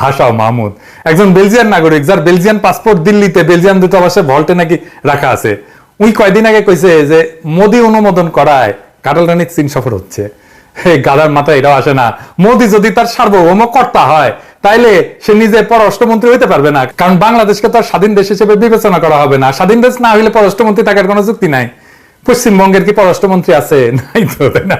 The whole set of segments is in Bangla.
হাসাও মাহমুদ। একজন বেলজিয়ান নাগরিক, যার বেলজিয়ান পাসপোর্ট দিল্লিতে, বেলজিয়ান দূতাবাসে ভল্টে নাকি রাখা আছে। উই কয়দিন আগে কইছে যে, মোদি অনুমোদন করায়, কাটাল রানীর চীন সফর হচ্ছে। গাদার মাথায় এটাও আসে না। মোদি যদি তার সার্বভৌম কর্তা হয়, তাইলে সে নিজে পররাষ্ট্রমন্ত্রী হইতে পারবে না। কারণ বাংলাদেশকে তো স্বাধীন দেশ হিসেবে বিবেচনা করা হবে না। স্বাধীন দেশ না হইলে পররাষ্ট্রমন্ত্রী থাকার কোনো যুক্তি নাই। পশ্চিমবঙ্গের কি পররাষ্ট্রমন্ত্রী আছে? নাই তো না?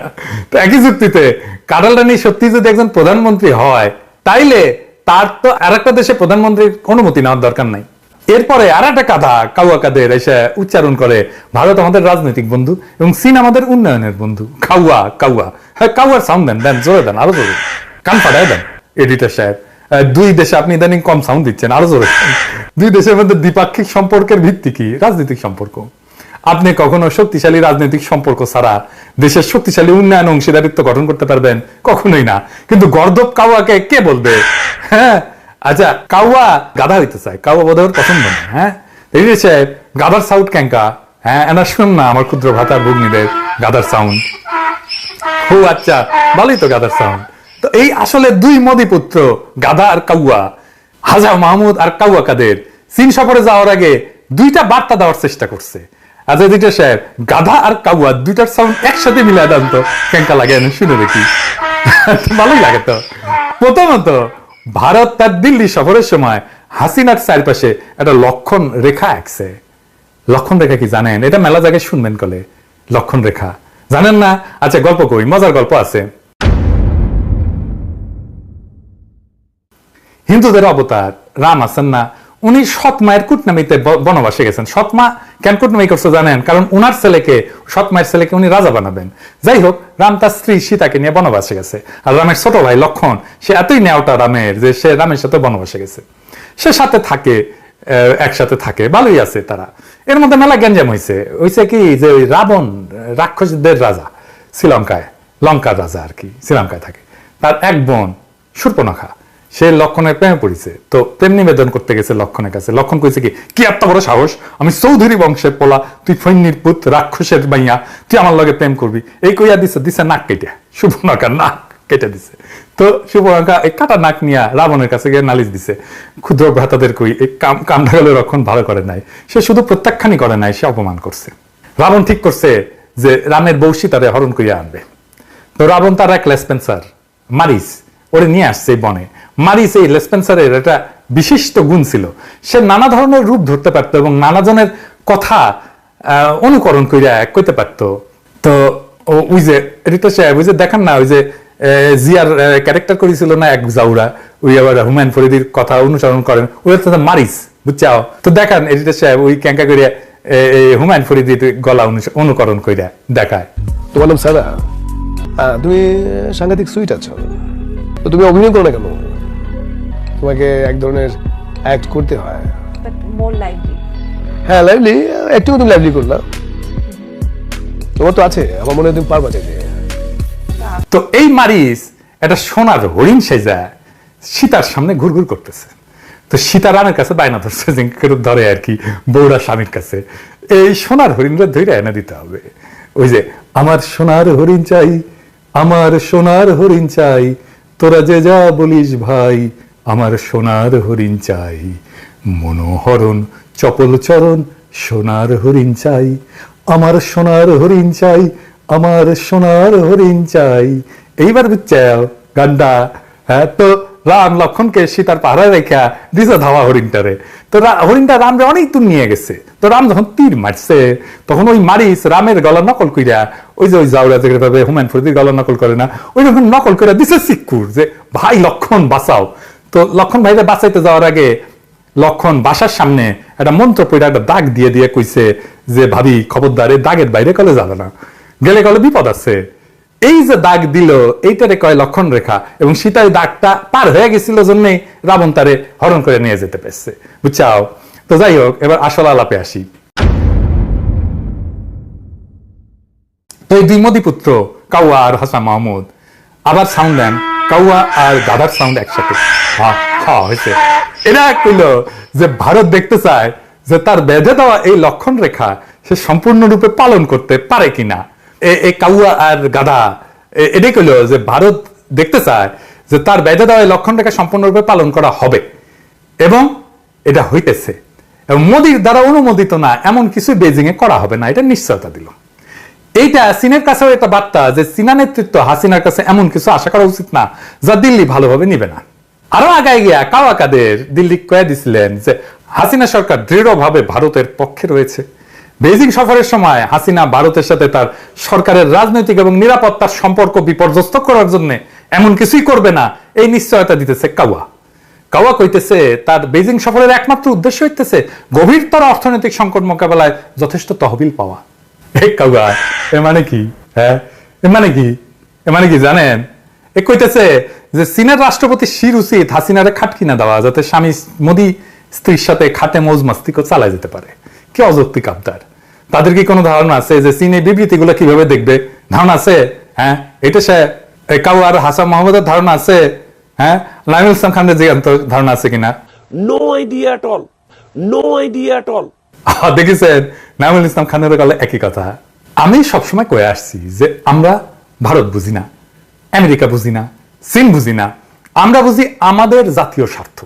তো একই যুক্তিতে, কাটাল রানী সত্যি যদি একজন প্রধানমন্ত্রী হয়, তাইলে তার তো আর একটা দেশে প্রধানমন্ত্রীর অনুমতি নেওয়ার দরকার নাই। এরপরে আর একটা কাদা কাউয়া এসে উচ্চারণ করে, ভারত আমাদের রাজনৈতিক বন্ধু এবং চীন আমাদের উন্নয়নের বন্ধু। কাউয়া কাউয়া হ্যাঁ কাউয়ার সাউন্ড দেন দেন, জোরে দেন, আরও জোরে। কান ফাটাই দেন এডিটর সাহেব। দুই দেশে আপনি ইদানিং কম সাউন্ড দিচ্ছেন, আরও জোরে। দুই দেশের মধ্যে দ্বিপাক্ষিক সম্পর্কের ভিত্তি কি? রাজনৈতিক সম্পর্ক। আপনি কখনো শক্তিশালী রাজনৈতিক সম্পর্ক ছাড়া দেশের শক্তিশালী উন্নয়ন অংশীদারিত্ব গঠন করতে পারবেন? কখনোই না। কিন্তু গর্দব কাওয়াকে কে বলবে? হ্যাঁ? আচ্ছা কাওয়া গাধা হইতে চায়। কাওয়া বোধ পছন্দ না হ্যাঁ? যে সাহেব গাধার সাউন্ড ক্যাঙ্কা হ্যাঁ এনা শুন না আমার ক্ষুদ্র ভাতার ভগ্নীদের গাধার সাউন্ড ও আচ্ছা ভালোই তো গাধার সাউন্ড তো এই আসলে দুই মোদি পুত্র, গাধা আর কাউয়া হাজা মাহমুদ আর কাউয়া কাদের? চীন সফরে যাওয়ার আগে দুইটা বার্তা দেওয়ার চেষ্টা করছে। আজ এদিকে সাহেব, গাধা আর কাউয়া দুইটার সাউন্ড একসাথে তো। কেঙ্কা লাগে শুনে দেখি। ভালোই লাগে তো। প্রথমত, ভারত তার দিল্লি সফরের সময় হাসিনার চারপাশে একটা লক্ষণ রেখা আঁকছে। লক্ষণ রেখা কি জানেন? এটা মেলা জায়গায় শুনবেন কলে। লক্ষণ রেখা। জানেন না? আচ্ছা গল্প কই, মজার গল্প আছে। হিন্দুদের অবতার, রাম আছেন না? উনি সৎ মায়ের কুটনামিতে বনবাসে গেছেন। সৎ মা কেন কুটনামি করছে জানেন? কারণ উনার ছেলেকে সৎ মায়ের ছেলেকে উনি রাজা বানাবেন। যাই হোক, রাম তার স্ত্রী সীতাকে নিয়ে বনবাসে গেছে। আর রামের ছোট ভাই লক্ষণ, সে এতই নেওয়াটা রামের যে সে রামের সাথে বনবাসে গেছে। সে সাথে থাকে একসাথে থাকে। ভালোই আছে তারা। এর মধ্যে মেলা গ্যাঞ্জাম হয়েছে হয়েছে কি যে রাবণ, রাক্ষসদের রাজা, শ্রীলঙ্কায়, লঙ্কার রাজা আর কি, শ্রীলঙ্কায় থাকে। তার এক বোন, সুর্পনখা। সে লক্ষণের প্রেমে পড়েছে। তো প্রেম নিবেদন করতে গেছে লক্ষণের কাছে। লক্ষণ কইছে কি কি এত বড় সাহস? আমি চৌধুরী বংশের পোলা, তুই ফৈন্নির পুত রাক্ষসের মাইয়া, তুই আমার লগে প্রেম করবি? এই কইয়া দিছে দিছে নাক কেটে। সুবর্ণকার নাক কেটে দিছে। তো সুবর্ণকা এই কাটা নাক নিয়া রাবণের কাছে গিয়ে নালিশ দিছে। ক্ষুদ্র ভ্রাতাদের কই, এই কাম কামটা গেলে রক্ষণ ভালো করে নাই। সে শুধু প্রত্যাখ্যানই করে নাই, সে অপমান করছে। রাবণ ঠিক করছে যে রামের বংশী তারে হরণ করিয়া আনবে। তো রাবণ তার এক লেসপেন্সার, মারিস, ওরে নিয়ে আসছে বনে। মারিস এই লেসপেন্সারের একটা বিশিষ্ট গুণ ছিল। সে নানা ধরনের রূপ ধরতে পারত এবং নানা জনের কথা অনুকরণ কইরা কইতে পারত। তো ওই যে রিতা সাহেব ওই যে দেখান না ওই যে জিয়ার ক্যারেক্টার করেছিল না এক জাউরা? ওই আবার হুমায়ুন ফরিদির কথা অনুসরণ করেন। ওই হচ্ছে মারিস বুঝছাও? তো দেখান এডিটর সাহেব ওই ক্যাঙ্কা করিয়া হুমায়ুন ফরিদির গলা অনুকরণ কইরা দেখায়। নাম সারা আহ, তুমি সাংঘাতিক সুইট আছো। তো তুমি অভিনয় করো না কেন? তোমাকে এক ধরনের অ্যাক্ট করতে হয়. হ্যাঁ লাইভলি একটু তুমি লাইভলি করলাম। তোমার তো আছে আমার মনে হয় তুমি পারবা চাইলে তো এই মারিস একটা সোনার হরিণ সেজা সীতার সামনে ঘুরঘুর করতেছে। তো সীতা রামের কাছে বায়না ধরছে যে কেরূপ ধরে আর কি বৌড়া স্বামীর কাছে। এই সোনার হরিণটা ধরে এনে দিতে হবে। ওই যে আমার সোনার হরিণ চাই আমার সোনার হরিণ চাই তোরা যে যা বলিস ভাই আমার সোনার হরিণ চাই। মনোহরণ, চপল চরণ, সোনার হরিণ চাই। আমার সোনার হরিণ চাই, আমার সোনার হরিণ চাই। এইবার বুঝছাও গান্ডা হ্যাঁ তো রাম লক্ষণকে সীতার পাহারা রেখা দিছে ধাওয়া হরিণটারে। তো হরিণটা রামরে অনেক দূর নিয়ে গেছে। তো রাম যখন তীর মারছে, তখন ওই মারিস রামের গলা নকল কইরা, ওই যে ওই জাউরা ভাবে হুমায়ুন ফরিদির গলা নকল করে না, ওই যখন নকল করে দিছে সিক্কুর যে, ভাই লক্ষণ বাঁচাও। তো লক্ষণ ভাইরে বাঁচাইতে যাওয়ার আগে লক্ষণ বাসার সামনে একটা মন্ত্র পড়ে একটা দাগ দিয়ে দিয়ে কইছে যে, ভাবি, খবরদার দাগের বাইরে কলে যাবে না। গেলে কলে বিপদ আছে। এই যে দাগ দিল, এইটারে কয় লক্ষণ রেখা এবং সীতার দাগটা পার হয়ে গেছিল জন্যই রাবণ তারে হরণ করে নিয়ে যেতে পেরেছে। বুঝছাও? তো যাই হোক, এবার আসল আলাপে আসি। তো এই দুই মোদী পুত্র কাউয়া আর হাসান মাহমুদ, আবার সাউন্ড দেন। কাউয়া আর গাধার সাউন্ড একসাথে। হা হা হয়েছে। এরা কইল যে ভারত দেখতে চায় যে তার বেঁধে দেওয়া এই লক্ষণ রেখা সে সম্পূর্ণরূপে পালন করতে পারে কিনা। এই কাউয়া আর গাধা এটাই কইল যে ভারত দেখতে চায় যে তার বেঁধে দেওয়া এই লক্ষণ রেখা সম্পূর্ণরূপে পালন করা হবে। এবং এটা হইতেছে। এবং মোদির দ্বারা অনুমোদিত না, এমন কিছু বেজিং এ করা হবে না, এটা নিশ্চয়তা দিল। এইটা চীনের কাছেও একটা বার্তা যে চীনা নেতৃত্ব হাসিনার কাছে এমন কিছু আশা করা উচিত না, যা দিল্লি ভালোভাবে নিবে না। আরও আগায় গিয়া কাওয়া কাদের দিল্লি কয়ে দিছিলেন যে হাসিনা সরকার দৃঢ়ভাবে ভারতের পক্ষে রয়েছে। বেজিং সফরের সময় হাসিনা ভারতের সাথে তার সরকারের রাজনৈতিক এবং নিরাপত্তার সম্পর্ক বিপর্যস্ত করার জন্য এমন কিছুই করবে না, এই নিশ্চয়তা দিতেছে কাওয়া। কাওয়া কইতেছে, তার বেজিং সফরের একমাত্র উদ্দেশ্য হইতেছে গভীরতর অর্থনৈতিক সংকট মোকাবেলায় যথেষ্ট তহবিল পাওয়া। এই কাউয়া মানে কি? হ্যাঁ? এ মানে কি? এ মানে কি জানেন? এ কইতেছে যে চীনের রাষ্ট্রপতি শির উচিত হাসিনারে খাট কিনা দেওয়া যাতে স্বামী মোদি স্ত্রীর সাথে খাটে মৌজ মাস্তিকও চালায় যেতে পারে। কি অযৌক্তিক আবদার। তাদের কি কোনো ধারণা আছে যে চীন এই বিবৃতিগুলো কীভাবে দেখবে? ধারণা আছে? হ্যাঁ? এটা সে এই কাউয়ার হাসান মোহাম্মদের ধারণা আছে? হ্যাঁ? লাইনুল ইসলাম খানের জিগান্ত ধারণা আছে কিনা? All. No idea at all. আহ, দেখেছেন? নাইমুল ইসলাম খানের গেলে একই কথা। আমি সবসময় কয়ে আসছি যে আমরা ভারত বুঝি না, আমেরিকা বুঝি না, চীন বুঝি না। আমরা বুঝি আমাদের জাতীয় স্বার্থ।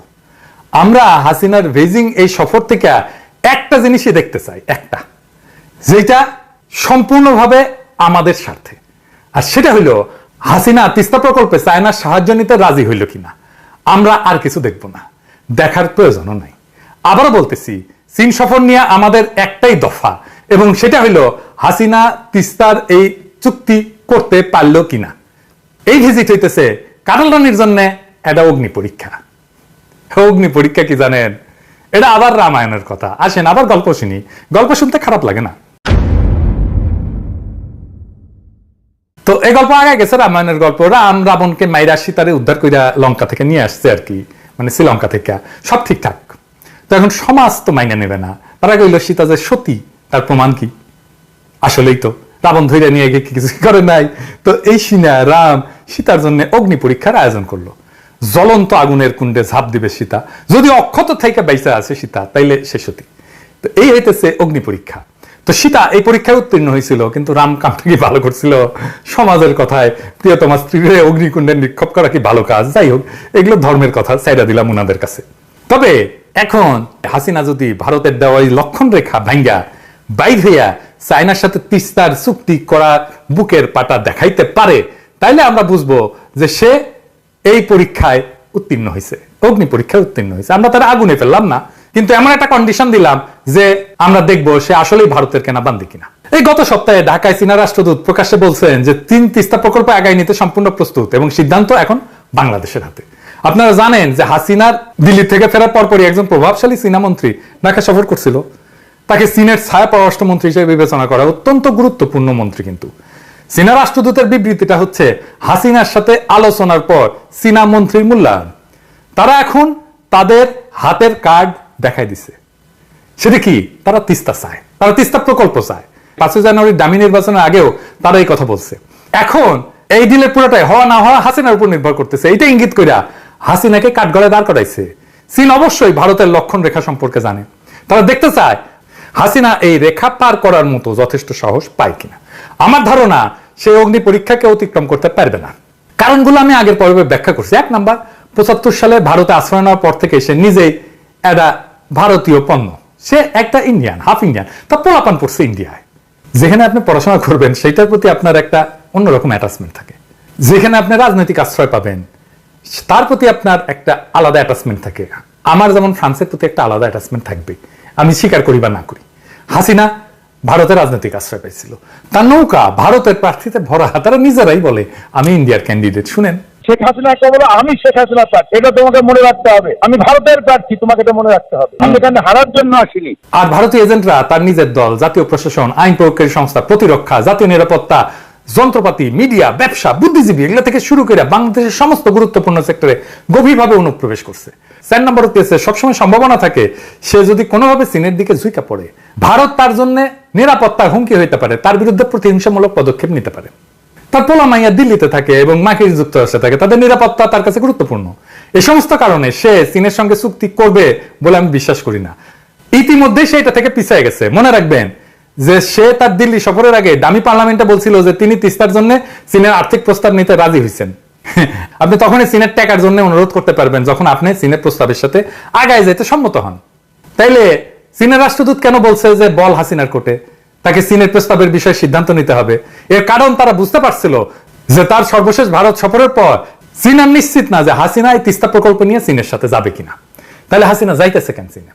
আমরা হাসিনার বেজিং এই সফর থেকে একটা জিনিসই দেখতে চাই, একটা। যেটা সম্পূর্ণভাবে আমাদের স্বার্থে। আর সেটা হইল, হাসিনা তিস্তা প্রকল্পে চায়নার সাহায্য নিতে রাজি হইল কিনা, আমরা আর কিছু দেখব না। দেখার প্রয়োজনও নাই। আবারও বলতেছি চীন সফর নিয়ে আমাদের একটাই দফা, এবং সেটা হইল হাসিনা তিস্তার এই চুক্তি করতে পারল কিনা। এই ভিজিট হইতেছে কাটাল রানীর জন্য, এটা অগ্নি পরীক্ষা। অগ্নি পরীক্ষা কি জানেন? এটা আবার রামায়ণের কথা। আসেন, আবার গল্প শুনি। গল্প শুনতে খারাপ লাগে না। তো এই গল্প আগে গেছে, রামায়ণের গল্প। রাম রাবণকে মাইরা সীতারে উদ্ধার কইরা লঙ্কা থেকে নিয়ে আসছে আর কি মানে শ্রীলঙ্কা থেকে। সব ঠিকঠাক। তো এখন সমাজ তো মাইনা নেবে না। তারা কইল, সীতা যে সতী, তার প্রমাণ কি? আসলেই তো। রাবণ ধৈর্য নিয়ে গিয়ে কিছু করে নাই। তো এই সিনা, রাম, সীতার জন্য অগ্নি পরীক্ষার আয়োজন করল। জ্বলন্ত আগুনের কুণ্ডে ঝাঁপ দিবে সীতা। যদি অক্ষত থেকে বাইসা আছে সীতা, তাইলে সে সতী। তো এই হইতেছে অগ্নি পরীক্ষা। তো সীতা এই পরীক্ষায় উত্তীর্ণ হয়েছিল কিন্তু রাম কামটা কি ভালো করছিল? সমাজের কথায়, প্রিয়তমা স্ত্রীরে অগ্নিকুণ্ডে নিক্ষেপ করা কি ভালো কাজ? যাই হোক, এগুলো ধর্মের কথা চাইরা দিলাম ওনাদের কাছে। তবে এখন হাসিনা যদি ভারতের দেওয়া লক্ষণ রেখা ভাঙ্গা, বাইর হইয়া চায়নার সাথে তিস্তার চুক্তি করা বুকের পাটা দেখাইতে পারে, তাইলে আমরা বুঝব যে সে এই পরীক্ষায় উত্তীর্ণ হয়েছে অগ্নি পরীক্ষায় উত্তীর্ণ হয়েছে আমরা তারা আগুনে ফেললাম না, কিন্তু এমন একটা কন্ডিশন দিলাম যে আমরা দেখব সে আসলেই ভারতের কেনা বান্দি কিনা। এই গত সপ্তাহে ঢাকায় চীনা রাষ্ট্রদূত প্রকাশ্যে বলছেন যে তিন তিস্তা প্রকল্প আগায় নিতে সম্পূর্ণ প্রস্তুত এবং সিদ্ধান্ত এখন বাংলাদেশের হাতে। আপনারা জানেন যে হাসিনার দিল্লি থেকে ফেরার পরপরই একজন প্রভাবশালী চীনা মন্ত্রী ঢাকা সফর করছিল। তাকে চীনের ছায়া পররাষ্ট্রমন্ত্রী হিসেবে বিবেচনা করা অত্যন্ত গুরুত্বপূর্ণ মন্ত্রী কিন্তু। চীনা রাষ্ট্রদূতের বিবৃতিটা হচ্ছে, হাসিনার সাথে আলোচনার পর চীনা মন্ত্রীর মূল্যায়ন। তারা এখন তাদের হাতের কার্ড দেখাই দিছে। সেটা কি? তারা তিস্তা চায়। তারা তিস্তা প্রকল্প চায়। পাঁচই জানুয়ারি দামি নির্বাচনের আগেও তারা এই কথা বলছে। এখন এই ডিলের পুরোটাই হওয়া না হওয়া হাসিনার উপর নির্ভর করতেছে। এটা ইঙ্গিত কইরা হাসিনাকে কাঠগড়ায় দাঁড় করাইছে। চীন অবশ্যই ভারতের লক্ষণ রেখা সম্পর্কে জানে। তারা দেখতে চায়, হাসিনা এই রেখা পার করার মতো যথেষ্ট সাহস পায় কিনা। আমার ধারণা, সেই অগ্নি পরীক্ষাকে অতিক্রম করতে পারবে না। কারণগুলো আমি আগের পর্বে ব্যাখ্যা করছি। এক নাম্বার, পঁচাত্তর সালে ভারতে আশ্রয় নেওয়ার পর থেকে সে নিজেই একটা ভারতীয় পণ্য। সে একটা ইন্ডিয়ান, হাফ ইন্ডিয়ান, তা পোলাপান পড়ছে ইন্ডিয়ায়। যেখানে আপনি পড়াশোনা করবেন, সেইটার প্রতি আপনার একটা অন্যরকম অ্যাটাচমেন্ট থাকে। যেখানে আপনি রাজনৈতিক আশ্রয় পাবেন তার প্রতি আপনার একটা আলাদা অ্যাটাচমেন্ট থাকে। আমার যেমন ফ্রান্সের প্রতি একটা আলাদা অ্যাটাচমেন্ট থাকবে। আমি স্বীকার করি বা না করি। হাসিনা ভারতের রাজনৈতিক আশ্রয় পাইছিল। তার নৌকা ভারতের প্রার্থীতে ভরা তারা নিজেরাই বলে আমি ইন্ডিয়ার ক্যান্ডিডেট শুনেন। শেখ হাসিনা বলো আমি শেখ হাসিনা প্রার্থী। এটা তোমাকে মনে রাখতে হবে। আমি ভারতের প্রার্থী তোমাকে এটা মনে রাখতে হবে। আমি এখানে হারার জন্য আসিনি। আর ভারতীয় এজেন্টরা তার নিজের দল জাতীয় প্রশাসন আইন প্রয়োগকারী সংস্থা প্রতিরক্ষা জাতীয় নিরাপত্তা যন্ত্রপাতি, মিডিয়া, ব্যবসা, বুদ্ধিজীবী এগুলো থেকে শুরু করে বাংলাদেশের সমস্ত গুরুত্বপূর্ণ সেক্টরে গভীরভাবে অনুপ্রবেশ করছে। চার নম্বর হচ্ছে সবসময় সম্ভাবনা থাকে, সে যদি কোনোভাবে চীনের দিকে ঝুঁকা পড়ে, ভারত তার জন্য নিরাপত্তার হুমকি হইতে পারে, তার বিরুদ্ধে প্রতিহিংসামূলক পদক্ষেপ নিতে পারে। তার পোলা মাইয়া দিল্লিতে থাকে এবং মাকির যুক্তরাষ্ট্রে থাকে, তাদের নিরাপত্তা তার কাছে গুরুত্বপূর্ণ। এ সমস্ত কারণে সে চীনের সঙ্গে চুক্তি করবে বলে আমি বিশ্বাস করি না। ইতিমধ্যে সে এটা থেকে পিছিয়ে গেছে। মনে রাখবেন যে সে তার দিল্লি সফরের আগে দামি পার্লামেন্টে বলছিল যে তিনি তিস্তার জন্য চীনের আর্থিক প্রস্তাব নিতে রাজি হয়েছেন আপনি তখনই চীনের টাকার জন্য অনুরোধ করতে পারবেন যখন আপনি চীনের প্রস্তাবের সাথে আগায় যেতে সম্মত হন। তাইলে চীনের রাষ্ট্রদূত কেন বলছে যে বল হাসিনার কোর্টে তাকে চীনের প্রস্তাবের বিষয়ে সিদ্ধান্ত নিতে হবে। এর কারণ তারা বুঝতে পারছিল যে তার সর্বশেষ ভারত সফরের পর চীন নিশ্চিত না যে হাসিনা এই তিস্তা প্রকল্প নিয়ে চীনের সাথে যাবে কিনা। তাহলে হাসিনা যাইতেছে কেন চীনে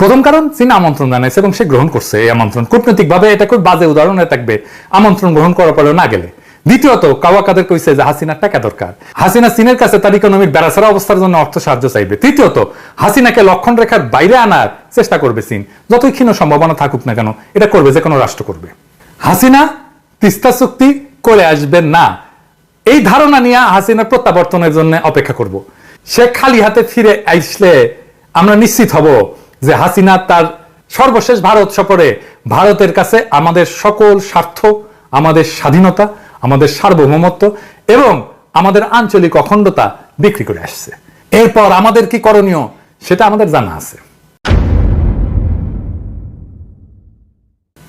প্রথম কারণ, চীন আমন্ত্রণ জানাইছে এবং সে গ্রহণ করছে এই আমন্ত্রণ। কূটনৈতিক ভাবে এটা খুব বাজে উদাহরণ থাকবে, আমন্ত্রণ গ্রহণ করার পরেও না গেলে। দ্বিতীয়ত, কাওয়া কাদের কইছে যে হাসিনার টাকা দরকার। হাসিনা চীনের কাছে তার ইকোনমিক বেড়াছাড়া অবস্থার জন্য অর্থ সাহায্য চাইবে। তৃতীয়ত, হাসিনাকে লক্ষণ রেখার বাইরে আনার চেষ্টা করবে চীন। যতই ক্ষীণ সম্ভাবনা থাকুক না কেন, এটা করবে যে কোনো রাষ্ট্র করবে। হাসিনা তিস্তা চুক্তি করে আসবে না। এই ধারণা নিয়ে হাসিনার প্রত্যাবর্তনের জন্য অপেক্ষা করব। সে খালি হাতে ফিরে আসলে আমরা নিশ্চিত হব যে হাসিনা তার সর্বশেষ ভারত সফরে ভারতের কাছে আমাদের সকল স্বার্থ, আমাদের স্বাধীনতা, আমাদের সার্বভৌমত্ব এবং আমাদের আঞ্চলিক অখণ্ডতা বিক্রি করে আসছে। এরপর আমাদের কি করণীয় সেটা আমাদের জানা আছে।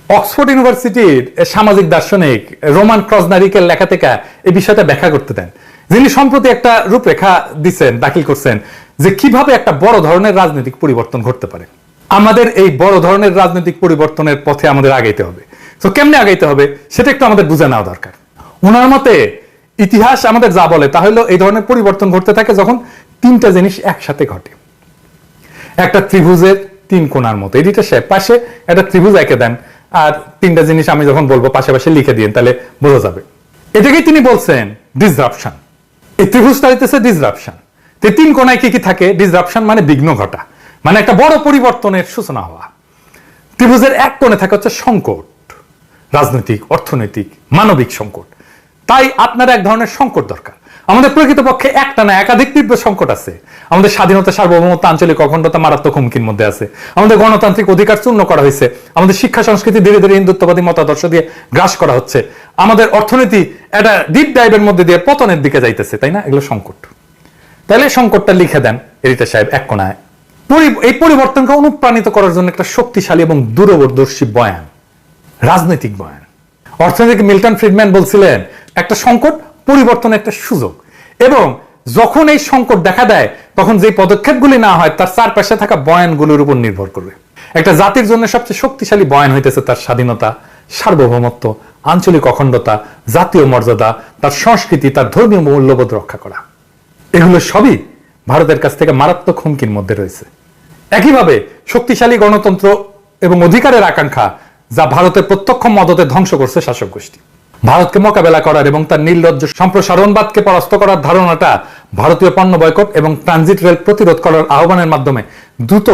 অক্সফোর্ড ইউনিভার্সিটির সামাজিক দার্শনিক রোমান ক্রসনারিকের লেখা থেকে এই বিষয়টা ব্যাখ্যা করতে দেন। যিনি সম্প্রতি একটা রূপরেখা দিচ্ছেন দাখিল করছেন যে কীভাবে একটা বড় ধরনের রাজনৈতিক পরিবর্তন ঘটতে পারে। আমাদের এই বড় ধরনের রাজনৈতিক পরিবর্তনের পথে আমাদের আগাইতে হবে। তো কেমনে আগাইতে হবে? সেটা একটু আমাদের বুঝে নেওয়া দরকার। ওনার মতে, ইতিহাস আমাদের যা বলে, তা হলো এই ধরনের পরিবর্তন ঘটতে থাকে যখন তিনটা জিনিস একসাথে ঘটে। একটা ত্রিভুজের তিন কোণার মতো। এডিটার সাহেব পাশে একটা ত্রিভুজ এঁকে দেন। আর তিনটা জিনিস আমি যখন বলব পাশে পাশে লিখে দিন তাহলে বোঝা যাবে। এটাকেই তিনি বলছেন ডিসরাপশন এই ত্রিভুজটা হইতেছে ডিসরাপশন তো এই তিন কোণায় কি কি থাকে? ডিসরাপশন মানে বিঘ্ন ঘটা। মানে একটা বড় পরিবর্তনের সূচনা হওয়া। ত্রিভুজের এক কোণে থাকে হচ্ছে সংকট। রাজনৈতিক, অর্থনৈতিক, মানবিক সংকট। তাই আপনার এক ধরনের সংকট দরকার। আমাদের প্রকৃতপক্ষে একটা না, একাধিক তীব্র সংকট আছে। আমাদের স্বাধীনতা, সার্বভৌমত্ব, আঞ্চলিক অখণ্ডতা মারাত্মক হুমকির মধ্যে আছে। আমাদের গণতান্ত্রিক অধিকার চূর্ণ করা হয়েছে। আমাদের শিক্ষা, সংস্কৃতি ধীরে ধীরে হিন্দুত্ববাদী মতাদর্শ দিয়ে গ্রাস করা হচ্ছে। আমাদের অর্থনীতি একটা ডিপ ডাইভের মধ্যে দিয়ে পতনের দিকে যাইতেছে, তাই না? এগুলো সংকট। তাহলে সংকটটা লিখে দেন এরিতা সাহেব এক কোনায় এই পরিবর্তনকে অনুপ্রাণিত করার জন্য একটা শক্তিশালী এবং দূরদর্শী বয়ান, রাজনৈতিক বয়ান। অর্থনৈতিক মিল্টন ফ্রিডম্যান বলছিলেন, একটা সংকট পরিবর্তনের একটা সুযোগ। এবং যখন এই সংকট দেখা দেয়, তখন যে পদক্ষেপগুলি না হয়, তার চারপাশে থাকা বয়ানগুলোর উপর নির্ভর করবে। একটা জাতির জন্য সবচেয়ে শক্তিশালী বয়ান হইতেছে তার স্বাধীনতা, সার্বভৌমত্ব, আঞ্চলিক অখণ্ডতা, জাতীয় মর্যাদা, তার সংস্কৃতি, তার ধর্মীয় মূল্যবোধ রক্ষা করা। এগুলো সবই ভারতের কাছ থেকে মারাত্মক হুমকির মধ্যে রয়েছে। একইভাবে শক্তিশালী গণতন্ত্র এবং অধিকারের আকাঙ্ক্ষা যা ভারতের প্রত্যক্ষ মদতে ধ্বংস করছে শাসক গোষ্ঠী। ভারতকে মোকাবেলা করার এবং তার নির্লজ্জ সম্প্রসারণবাদকে পরাস্ত করার ধারণাটা ভারতীয় পণ্য বয়কট এবং ট্রানজিট রেল প্রতিরোধ করার আহ্বানের মাধ্যমে দ্রুত